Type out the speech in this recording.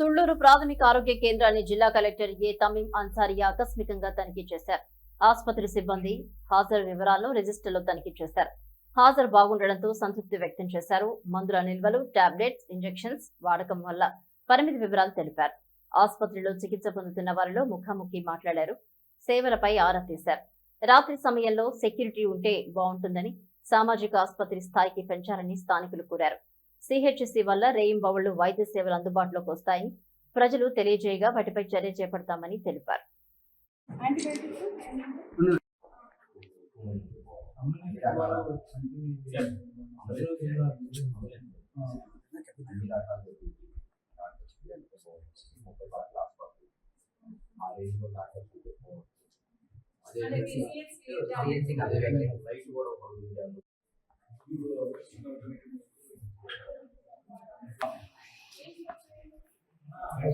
తుళ్ళూరు ప్రాథమిక ఆరోగ్య కేంద్రాన్ని జిల్లా కలెక్టర్ ఏ. తమీం అన్సారీ ఆకస్మికంగా తనిఖీ చేశారు. ఆసుపత్రి సిబ్బంది హాజరు వివరాలను రిజిస్టర్లో తనిఖీ చేశారు. హాజరు బాగుండడంతో సంతృప్తి వ్యక్తం చేశారు. మందుల నిల్వలు టాబ్లెట్స్ ఇంజెక్షన్స్ వాడకం వల్ల పరిమితి వివరాలు తెలిపారు. ఆసుపత్రిలో చికిత్స పొందుతున్న వారిలో ముఖాముఖి మాట్లాడారు. సేవలపై ఆరా తీశారు. రాత్రి సమయంలో సెక్యూరిటీ ఉంటే బాగుంటుందని సామాజిక ఆసుపత్రి స్థాయికి పెంచాలని స్థానికులు కోరారు. సిహెచ్సి వల్ల రేయింబవళ్ళు వైద్య సేవలు అందుబాటులోకి వస్తాయి ప్రజలు తెలియజేయగా వాటిపై చర్య చేపడతామని తెలిపారు అదే ఏ